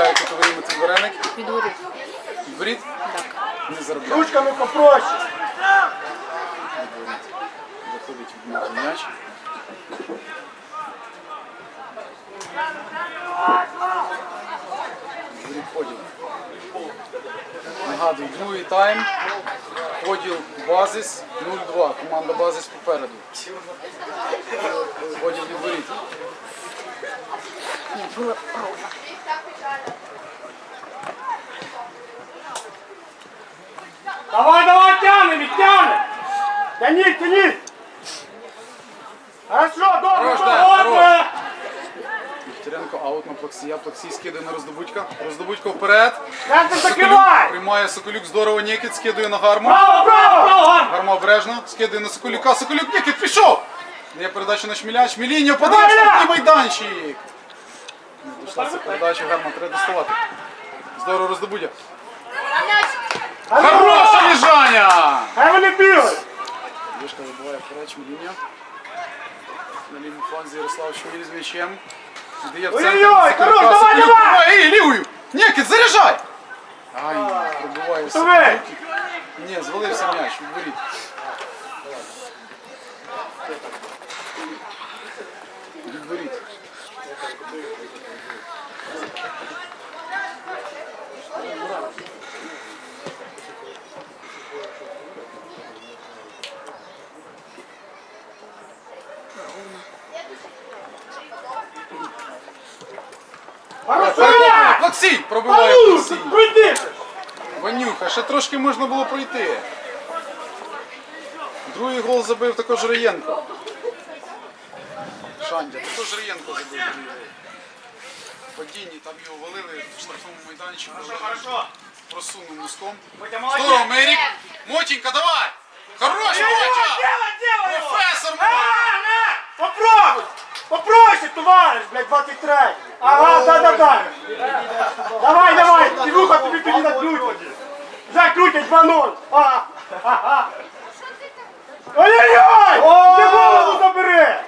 заробляє кутовий метод вареник. Відворіт. Воріт? Так. Не заробляє. Ручками попроще. Заходить в м'яч. Поділ. Нагадую, другий тайм. Поділ базис 0-2. Команда базис попереду. Поділ від воріт. Ні, було ровно. Давай, давай, тянем, тянем. Тяніть, тяніть. Хорошо, добре, добре. Вікторенко аут на Плаксія. Плаксій скидає на роздобудька. Роздобудька вперед. Закривай. приймає Соколюк здорово Нікіт, скидує на гарму. Право, право, право. Гарма обережно, скидує на Соколюка. Соколюк Нікіт пішов! Є передача на Шміля. Давай, штрафний майданчик. Дійшла ця передача, гарма треба доставати. Здорово роздобудя. Хороша ліжання! Хай вони бігають. Дішка забиває вперед Шміління. На лівому фланзі Ярослав Шміль з м'ячем. Дає в центр Ой-ой-ой, хорош, давай, давай! Ей, лівою! Нікіт, заряджай! Ай, пробиває Соколюк. Ні, звалився м'яч, відворіт. Хорошо, Плаксій! Пробиває Плаксій. пройди. Ванюха, ще трошки можна було пройти. Другий гол забив також Раєнко. Шандя, також Раєнко забив. Падінні, там його валили в штрафному майданчику. Хорошо. Просунув молодець. Здорово, Мерік! Мотінька, давай! Хорош, Мотя! Делай, делай его. Професор На, на. Попробуй. Попроще, товариш, блядь, 23. Ага, да, да, да. Давай, давай, Ілюха, тобі тоді накрутять. Вже крутять 2-0. Ага. Ага. Ой-ой-ой! Ти голову забери!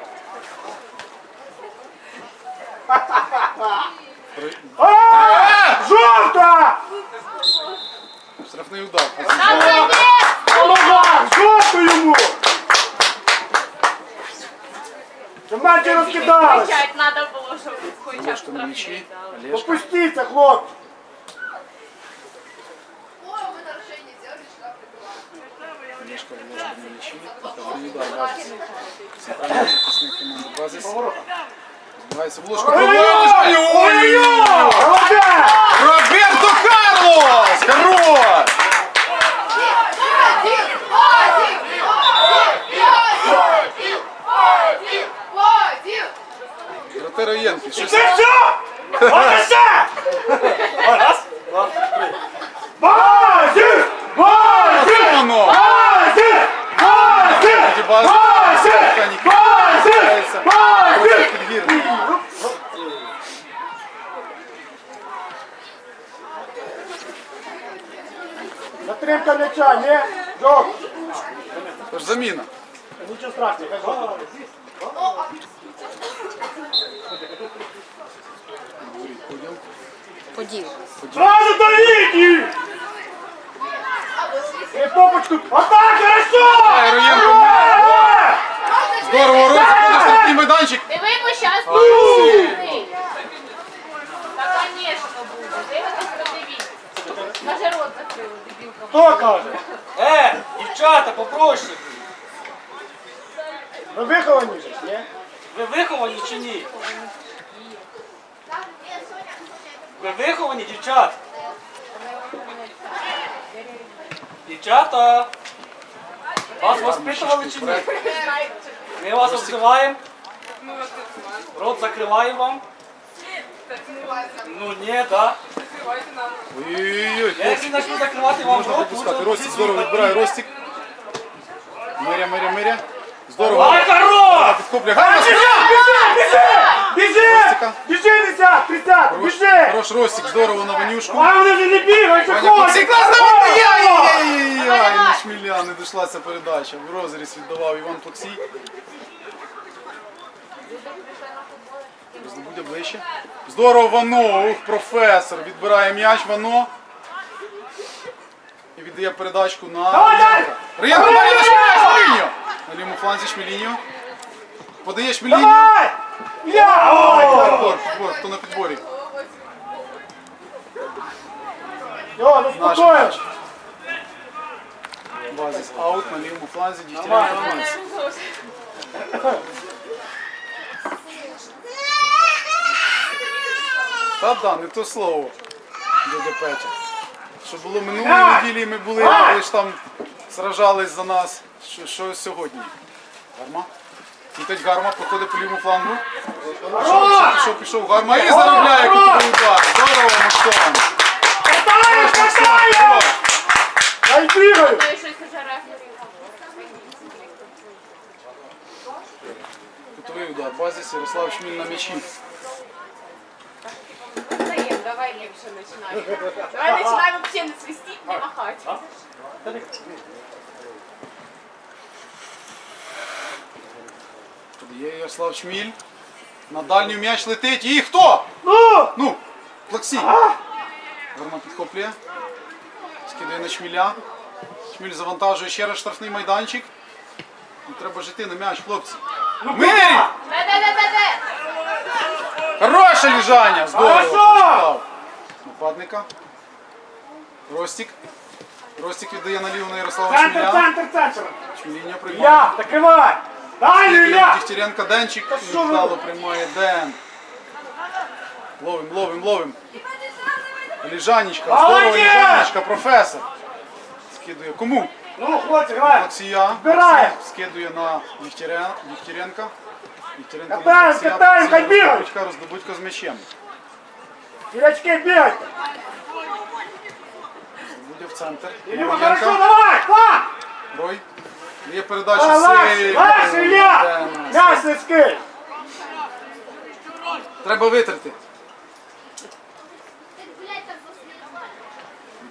А! Жовта! Штрафний удар. Голова! Жовту йому! Щоб менше розкидали! Кричать треба було, щоб хоча б Ложка на м'ячі. Олешка. Опустіться, хлопці! Олешка ложка на м'ячі. Штрафний удар. Базис. Центральний захисник команди Базис. Збивається в ложку. Ой-ой-ой! Ой-ой-ой! Молодець! Роберто Карлос! Хорош! Брате Раєнки, щось Це все! Оце! Раз, два, три. Базі! Базі! воно! Базі! Базі! Тоді базис. Базі! Механіки. Базі! Збивається. Базі! Затримка м'яча, ні? Жовт. Тож заміна. Нічого страшного, хай жовт. Поділ. Сразу до лінії! І попочку. Отак, хорошо! Е! Здорово, Рон, заходить в штрафний майданчик. Диви, бо щас буде. Та, звісно, буде. Дивитесь, подивіться. Каже, рот закрили. Хто каже? Е, дівчата, попроще. Ви виховані ж, ні? Ви виховані чи ні? Ви виховані, дівчат? Дівчата! Вас воспитували чи ні? Ми вас обзиваємо. Рот закриваємо вам. Ну ні, так. Ой-ой-ой, Якщо почну закривати вам можна рот, пропускати. Ростик здорово відбирає Ростик. Миря, Миря, Миря. Здорово. Ай, хорош! Підкуплює. Гарно Біжи, біжи, біжи! Біжи! Біжи, 10, 30, Хорош, біжи! хорош Ростик, здорово на Ванюшку. А вони вже не бігають, що давай! Ай-яй-яй-яй! Не шміля, не дійшла ця передача. В розріз віддавав Іван Плаксій. Роздобудя ближче. Здорово, Вано, ух, професор. Відбирає м'яч, Вано. І віддає передачку на! Рієнко далі на Шміля, Шміліньо. На лівому фланзі Шміліньо. Подає! Я! Ой! Підбор, підбор, хто на підборі? Ну Наш м'яч. Базис аут на лівому фланзі, Дігтяренко фланзі. Та да, не то слово, дядя Петя. Що було минулої неділі, ми були, але ж там сражались за нас. Що, що сьогодні? Гарма? Летить гарма, проходить по лівому флангу. Пішов, пішов, пішов гарма і заробляє кутовий удар. Здорово, Максон. Катаю! хорош. Дай і рефері. Кутовий удар. Базис Ярослав Шміль на м'ячі. Давай ліпше починаємо. Давай починаємо взагалі не свистіть, не махати. Подає Ярослав Шміль. На дальню м'яч летить. І хто? Ну! Ну, Плаксій. Гарма підхоплює. Скидає на Шміля. Шміль завантажує ще раз штрафний майданчик. І треба жити на м'яч, хлопці. Мирі! Де-де-де-де-де! Хороше ліжання! Здорово! Хорошо! Нападника. Ростік. Ростік віддає наліво на Ярослава Центр, центр, центр! Шміління приймає. Я, закривай! Далі, Ілля! Дігтяренко Денчик що ви? віддало приймає Ден. Ловим, ловим, ловим. Ліжанечка, здорово, Молодець! Ліжанечка, професор. Скидує. Кому? Ну, хлопці, грай! Олексія. Збирає. Олексій Скидує на Дігтяренка. Дігтяренко від Катаємо, Олексія. катаємо, Олексій хай бігають. роздобудька, роздобудька з м'ячем. Дівчатки, бігайте! Буде в центр. Ілля, хорошо, давай! Клас! Рой. Є передача А, Лаш. Лаш, Ілля! М'яч! Треба витерти.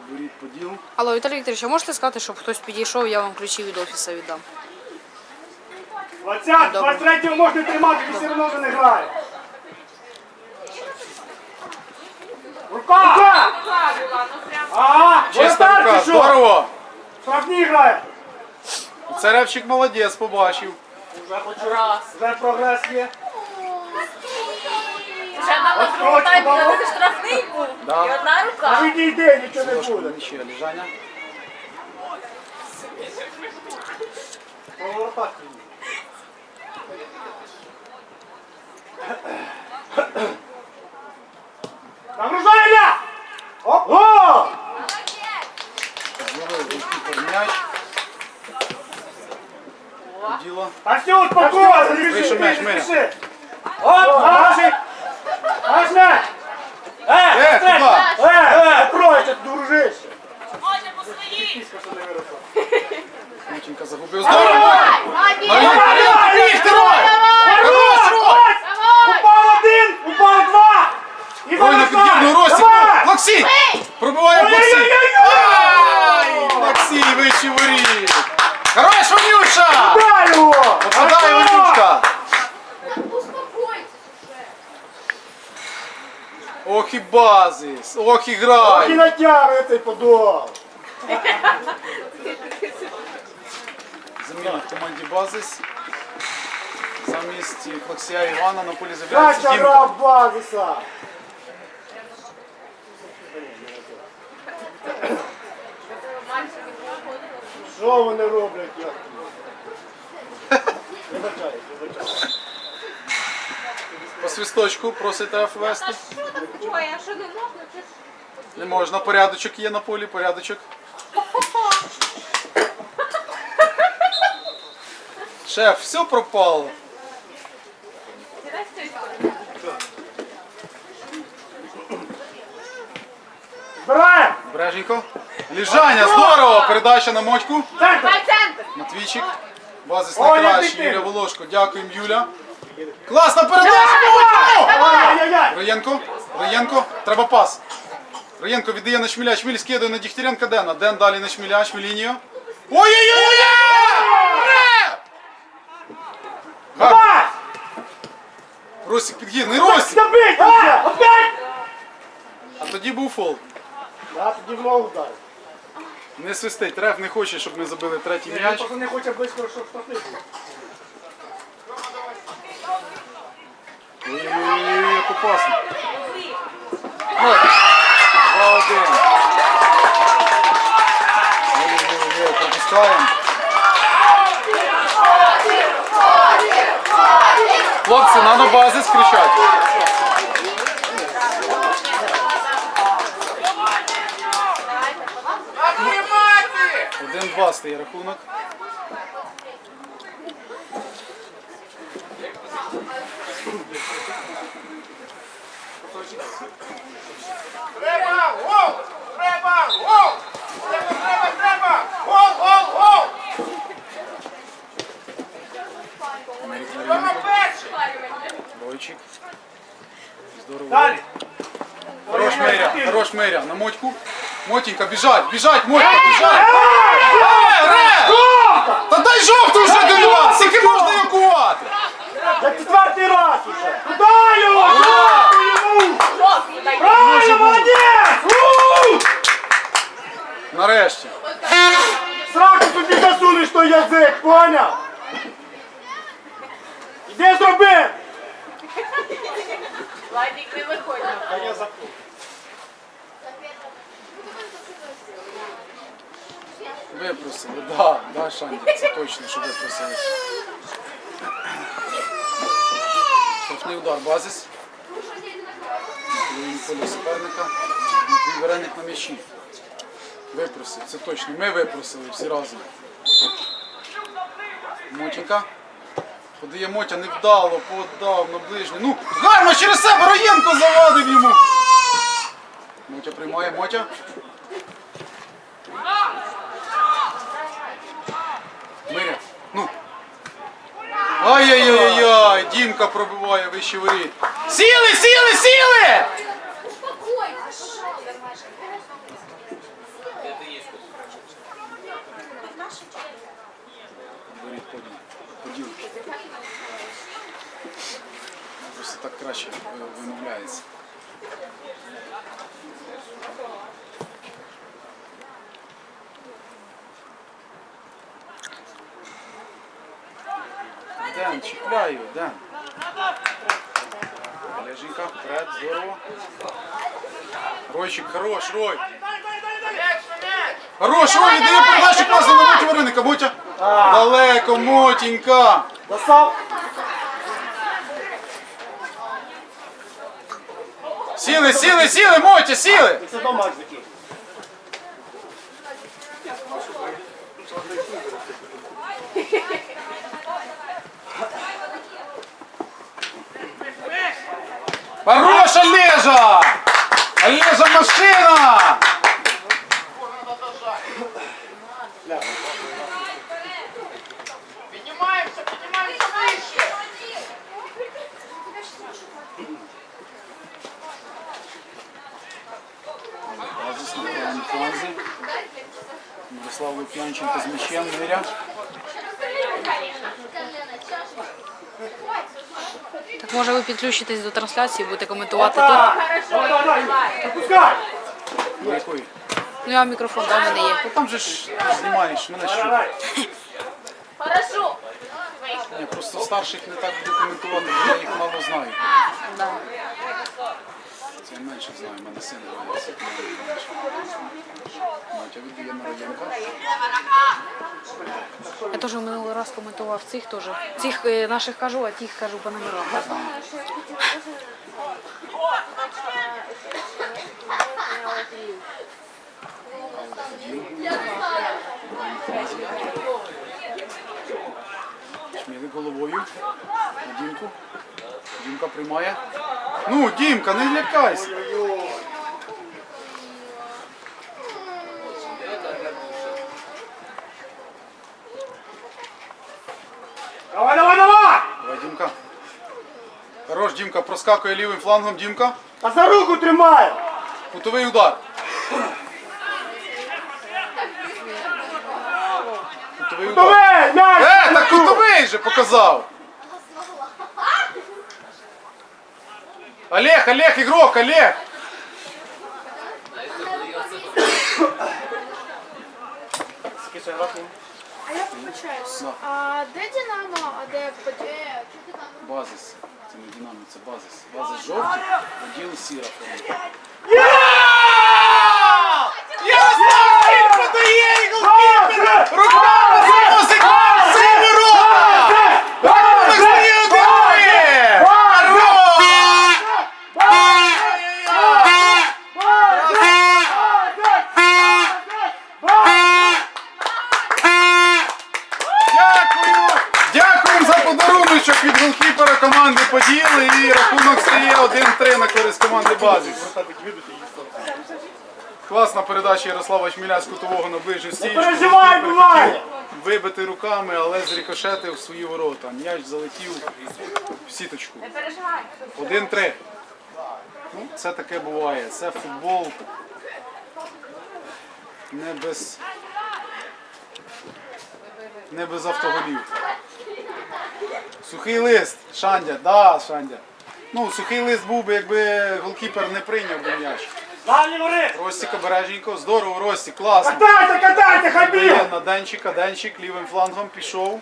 Відберіть поділ. Алло, Віталій Вікторович, а можете сказати, щоб хтось підійшов, я вам ключі від офісу віддам. 20, 23 можна тримати, він все одно вже не грає. Рука! Рука! Рука була, ну прям. Ага, Чиста рука, що? здорово! Штрафні грає. Царевчик молодець, побачив. Вже хоч раз. Вже прогрес є. Вже нам таймі надо штрафний був. Да. І одна А рука. відійди, нічого не буде. на м'ячі, ліжання. Kaç? Заміна в команді базис. Замість Флексія Івана на полі з'являється Дімка. грав базиса! Що вони роблять? як? По свисточку просить РФ вести. Що таке? А що не можна? Це ж Не можна, порядочок є на полі, порядочок. Шеф, все пропало. Збираємо! Береженько. Ліжання, здорово! Передача на мочку. Центр! Матвійчик. Базис Ой, як найкращий. Юля Волошко. Дякуємо, Юля. Класна передача! Мочку! Ай-яй-яй! Роєнко, Роєнко, треба пас. Роєнко віддає на Шміля, Шміль скидує на Дігтяренка Дена. Ден далі на Шміля, Шмілінію. Ой-ой-ой! Давай! Росик під'їдний, Росик! Забить вже! Опять! А тоді був фол. Да, тоді в ногу вдарив. Не свистить, реф не хоче, щоб ми забили третій м'яч. просто не хоче близько, щоб штрафний був. Ой-ой-ой, як опасно. Вот. 2-1. Ой-ой-ой, пропускаємо. Хлопці, на на базі скричать. Один-два стає рахунок. Треба! Гол! Треба! Гол! Треба, треба, треба! Гол, гол, гол! Рома перший! Бойчик. Здорово. Далі. Хорош Миря, хорош Миря. На мотьку. Мотенька, біжать, біжать, мотька, біжать. Е, Ре! Та дай жовту вже один раз! Скільки можна якувати? За четвертий раз уже. Куди його? Йому! Правильно, молодець! У! Нарешті. Сраку тобі засунеш той язик, поняв? Іди зроби! Владик, не виходь. А я запу. Випросили, да, да, Шанді, це точно, що випросили. Штрафний удар базис. На поля суперника. Матвій Вареник на м'ячі. Випросив, це точно. Ми випросили всі разом. Мотінька. Подає Мотя невдало, подав на ближню. Ну, гарно через себе Роєнко завадив йому. Мотя приймає, Мотя. Миря, ну. Ай-яй-яй-яй, Дімка пробиває вище воріт. Сіли, сіли, сіли! Просто так краще вимовляється. Ден, чіпляю, Ден. Олеженька, вперед, здорово. Ройчик, хорош, Рой. Хорош, Рой, віддає передачу класно на Мотю Вареника. Мотя. Далеко, Мотінька. Достав? Сіли, сіли, сіли, Мотя, сіли. Це до матч закінчив. лежа! Олежа машина! Піднімаємося, піднімаємося вище! Базис на правому фланзі. Мирослав Лук'янченко з м'ячем, Миря. Так може ви підключитесь до трансляції, будете коментувати тут. Якої? Ну я мікрофон там мене є. Та там же ж знімаєш, мене що? Хорошо. Ні, просто старших не так буду коментувати, бо я їх мало знаю. Да. Це я менше знаю, мене син грається. Я теж минулий раз коментував цих теж. Цих е, наших кажу, а тих кажу по номерам. Шмілик головою. Дімку. Дімка приймає. Ну, Дімка, не лякайся. Давай, давай, давай! Давай, Дімка. Хорош, Дімка, проскакує лівим флангом, Дімка. А за руку тримає! Кутовий удар. Кутовий удар. М'яч! Е, так кутовий же показав. Олег, Олег, игрок, Олег! А я вибачаюсь. А де Динамо, а де? Базис. Це не це базис. Базис жовтий, поділ сіра Кіль подає і голкіпер! Руками заносить всі ворота! Рахунок стає один! Хорош! Дякую! Дякую за подаруночок від голкіпера команди Поділ і рахунок стає 1-3 на Базис. Класна передача Ярослава Чміля з кутового на ближню стійку. Вибити руками, але зрікошетив в свої ворота. М'яч залетів в сіточку. Не переживай. 1-3. Ну, це таке буває. Це футбол. Не без. Не без автоголів. Сухий лист. Шандя, да, Шандя. Ну, сухий лист був би, якби голкіпер не прийняв би м'яч. Далі! Ростік обережненько, здорово, Ростік, класно. Катайте, катайте, хабі! На Денчика, Денчик лівим флангом пішов.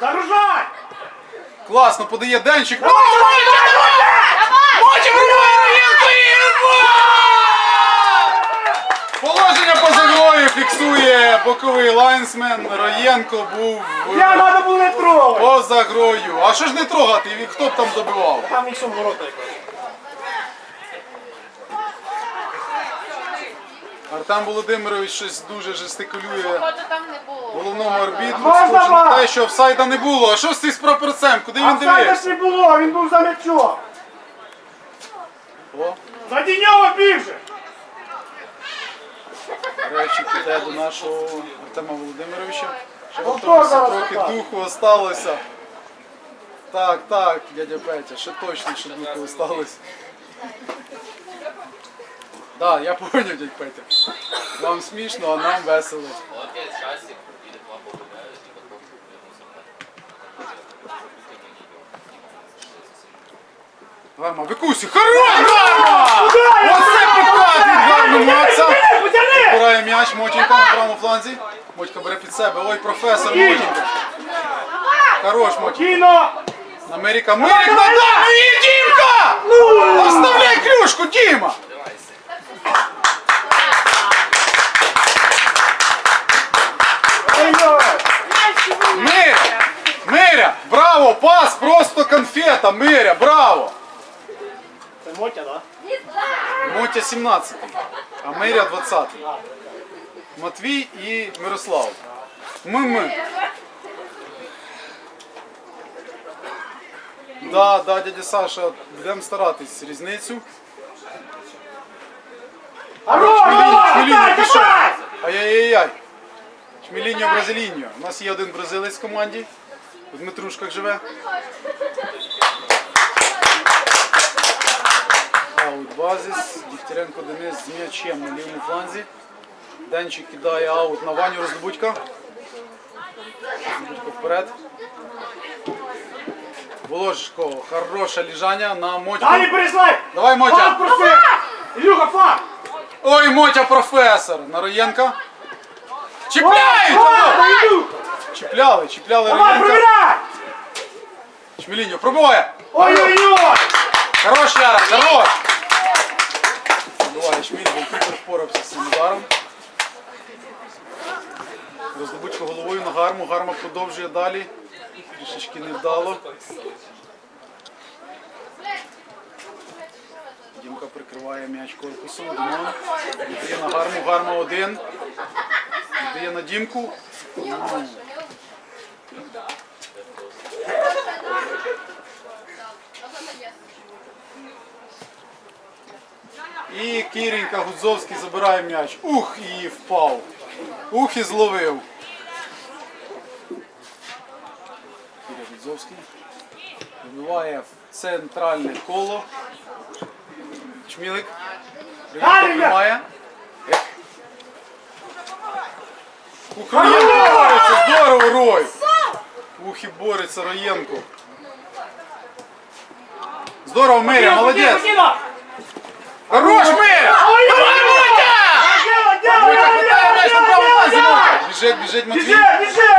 Загружай! Класно подає Денчик. Давай, давай, давай! давай! Давай! Давай! Давай! гол! Положення поза грою фіксує боковий лайнсмен. Роєнко був Я треба було не трогати! поза грою. А що ж не трогати? І Хто б там добивав? Там нічого в ворота якось. Артем Володимирович щось дуже жестикулює Походу там не було. головному арбітру. Можна Схоже на вас? те, що офсайда не було. А що з цим з прапорцем? Куди він А ж не було, він був за м'ячом. О, Заді нього більше. Речик іде до нашого Артема Володимировича. Ще трохи, трохи духу осталося. Так, так, дядя Петя, ще точно, що духу осталось. Так, я поняв, дядь Петя. Вам смішно, а нам весело. Гарма, викусю, хорош! Оце підкат Макса. Збирає м'яч, Мотінька на правому фланзі. Мотька бере під себе. Ой, професор Мотінька. Хорош, Мотінька. Америка. Мирик на Ну і Дімка! Оставляй клюшку, Діма! Миря! Миря! Браво! Пас! Просто конфета! Миря! Браво! Це Мотя, да? Мотя 17, а Миря 20. Матвій і Мирослав. Ми-ми. Да, да, дядя Саша, будемо старатись різницю. Ай-яй-яй-яй! Чмеліньо, Бразиліньо. У нас є один бразилець в команді. У Дмитрушках живе. Аут базис. Дігтяренко Денис з м'ячем на лівому фланзі. Денчик кидає аут на Ваню Роздобудька. Роздобудько вперед. Воложко, хороше ліжання на Мотьку. Далі переслай! Давай, Фак Мотя. проси! Ілюха, фак! Ой, Мотя професор. На Роєнка. Чіпляють! Чіпляли, чіпляли Давай, Роєнка. провіряй! Чмеліньо, пробиває. Ой-ой-ой! Хорош, Яра, хорош. Буває, Шміль, голкіпер впорався з цим ударом. Роздобудько головою на гарму, гарма продовжує далі. Трішечки невдало. Дімка прикриває м'яч корпусом. Димон. Віддає на гарму, гарма один. Віддає на Дімку. І Кірінька Гудзовський забирає м'яч. Ух, і впав. Ух, і зловив. Кіря Гудзовський. Вибиває в центральне коло. Чмілик. Приймає. Роєнко бореться, здорово, Рой. Ух, і бореться Роєнко. Здорово, Миря, молодець. Делай! Мотя. Біжить, біжить Матвій.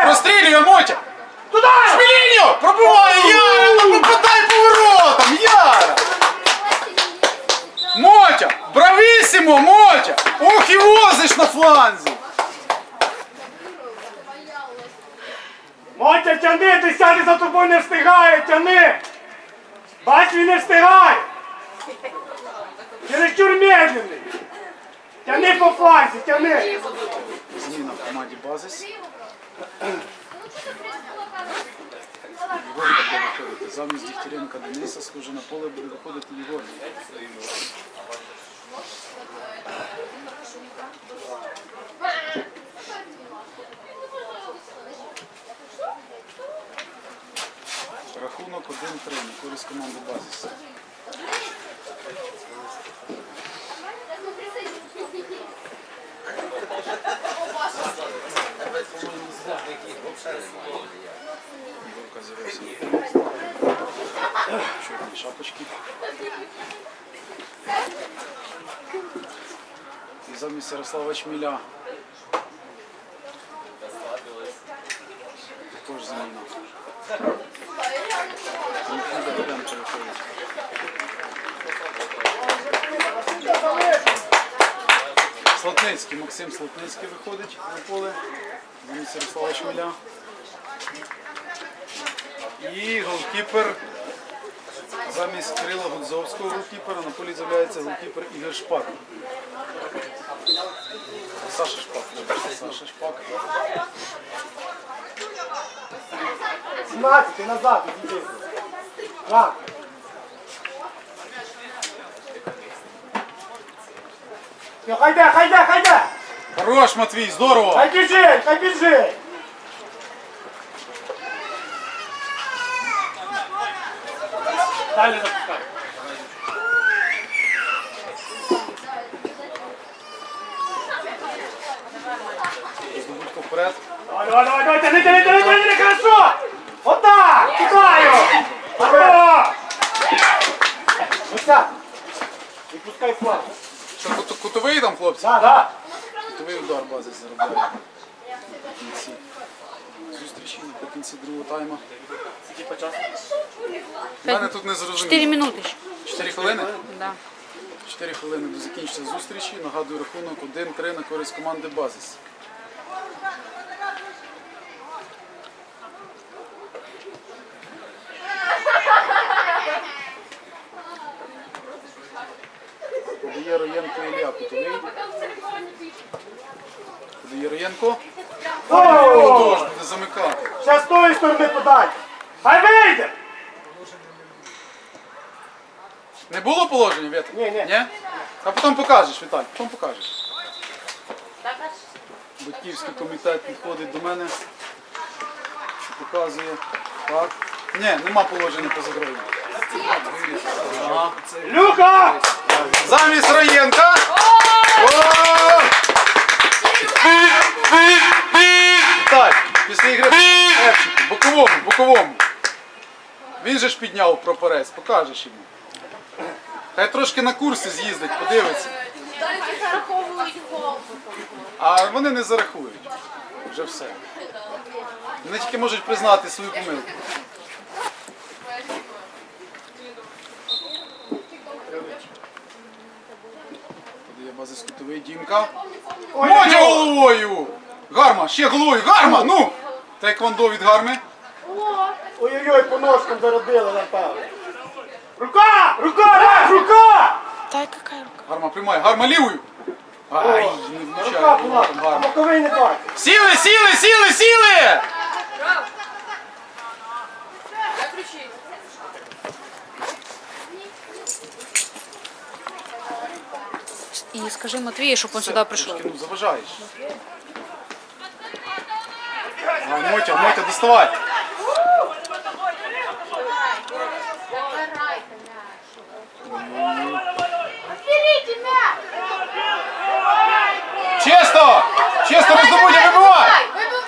Прострілює, Мотя. Туда! Шмеліньо! Пробиває Яра! Ну попадай поворотом! Яра! Мотя! Бравісімо, Мотя! Ох і возиш на фланзі! Мотя, тяни, ти сяди за тобою не встигає, тяни! Бач, він не встигає! Чересчур медленний! Тяни по фланзі, тяни! Зміна в команді Базис. Єгор буде виходити. Замість Дігтяренка Дениса, схоже на поле буде виходити Єгор. Рахунок 1-3 на користь команди Базис. Чорні шапочки. І замість Ярослава Чміля. Також заміна. Тимофій Давиденко виходить. Слотницький, Максим Слотницький виходить на поле. Замість Ярослава Чміля. І голкіпер замість Кирила Гудзовського голкіпера на полі з'являється голкіпер Ігор Шпак. Саша Шпак. Саша Шпак. 17, назад, іди. На. Все, хайде, хайде, хайде! Хорош, Матвій, здорово! Хай біжить, хай біжить! Далі запускай. Здобутко вперед. Давай, давай, давай, давай, тяни, тяни, тяни, тяни, хорошо! Вот так! Его! Хорошо! Вися! Не пускай флаг. Що, кут- кутовий там, хлопці? Да, да. Кутовий удар бази заробляє. Наприкінці зустрічі, наприкінці другого тайму. У мене тут не 4 зрозуміло. минути ще. 4 хвилини? Да. 4 хвилини до закінчення зустрічі. Нагадую рахунок 1-3 на користь команди Базис. Подає Роєнко Ілля Кутовий. Подає Роєнко. О! Буде замикати. Ще з тої сторони подай. Хай вийде! Не було положення, Вєта? Ні, ні. Ні? А потім покажеш, Віталій, потім покажеш. Батьківський комітет підходить до мене. Показує. Так. Ні, нема положення по загрозі. Ага. Люка! Замість Роєнка. О! Віталь, після ігри Епчику, боковому, боковому. Він же ж підняв прапорець, покажеш йому. Хай трошки на курси з'їздить, подивиться. А вони не зарахують. Вже все. Вони тільки можуть признати свою помилку. Подає бази скутовий Дімка. Мотя головою! Гарма, ще головою! Гарма! Ну! Тайквондо від гарми. Ой-ой-ой, по ножкам заробили, напевно. Рука! Рука! Раз, рука! Та яка рука? Гарма приймає. Гарма лівою. Ай, не Рука влучає. була, Там а гарма. боковий не бачить. Сіли, сіли, сіли, сіли! І скажи Матвію, щоб він сюди прийшов. Ну, заважаєш. А, Мотя, Мотя, доставай. Берите м'яч! Чисто! Чисто роздобудя, вибивай! Вибив-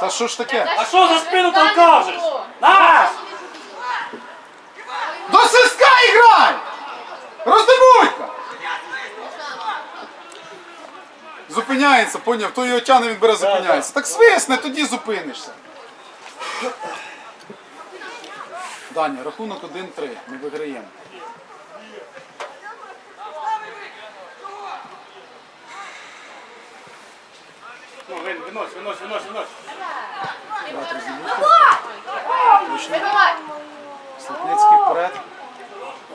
Та що ж таке? А що за спину там кажеш? На! До свистка іграй! Роздивуйка! Зупиняється, поняв, то його тяне, він бере, зупиняється. Так свисне, тоді зупинишся. Даня, рахунок 1-3. Ми виграємо. Ну, вин- винось, винось, винось, винось. Вибивай. Сліпницький вперед.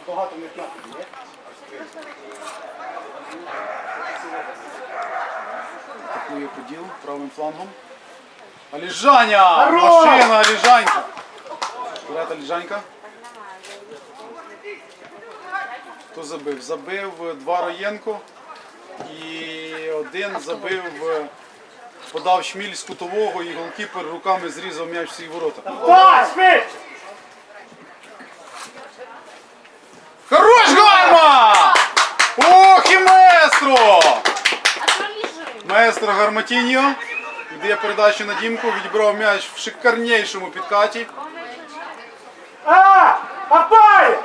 Багато не знати, ні? Атакує поділ правим флангом. Аліжаня! Машина, Аліжанька! Вперед, Аліжанька. Хто забив? Забив два Роєнко і один забив, е, подав шміль з кутового і голкіпер руками зрізав м'яч в свій ворота. Так, швидше! Хорош гарма! Ох і маестро! А що лежить? Маестро Гарматіньо віддає передачу на Дімку, відібрав м'яч в шикарнішому підкаті. А! Попали!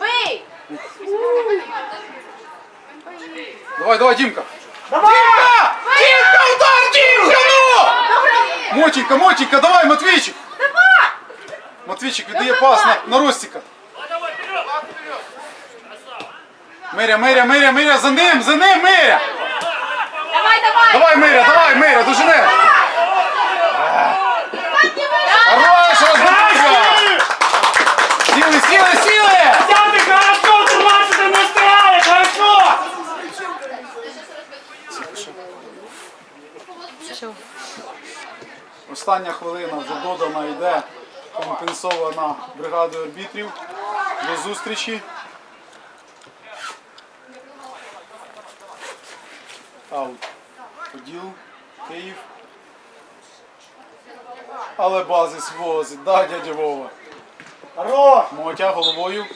Бий! Давай, давай, Дімка! Давай! Дімка! Дімка, удар, Дімка, ну! Мотінька, Мотінька, давай, Матвійчик! Матвійчик віддає пас на, на Ростіка. Миря, Миря, Миря, Миря, за ним, за ним, Миря! Давай, давай! Давай, Миря, давай, Миря, дожини! Хорош, розбудка! Сіли, сіли, сіли! Сяди, хорошо, ти не стріляєш, хорошо! Остання хвилина вже додана йде, компенсована бригадою арбітрів. До зустрічі. Аут. Поділ, Київ. Але базис возить, да, дядя Вова. Хорош! Мотя головою.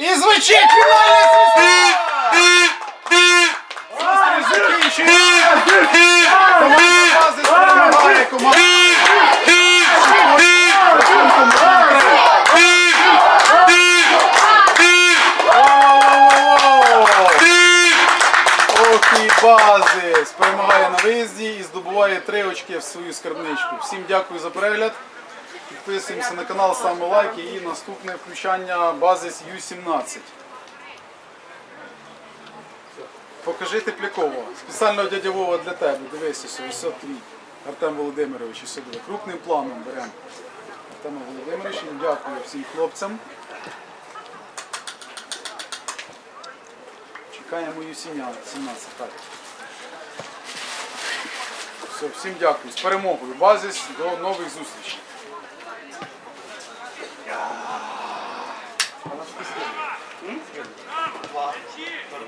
І звучить фінальний свисток! Команда базис перемагає команду. Рахунком 1-3. Воу-воу-воу-воу! Ох і базис! Здобуває три очки в свою скарбничку. Всім дякую за перегляд. Підписуємося на канал, ставимо лайки і наступне включання базис Ю-17. Покажи Теплякова. Спеціально дядя Вова для тебе. Дивися, ось ось твій. Артем Володимирович, ось сюди. Крупним планом беремо. Артема Володимировича, дякую всім хлопцям. Чекаємо Ю-17. Все, всім дякую. З перемогою. Базис. До нових зустрічей.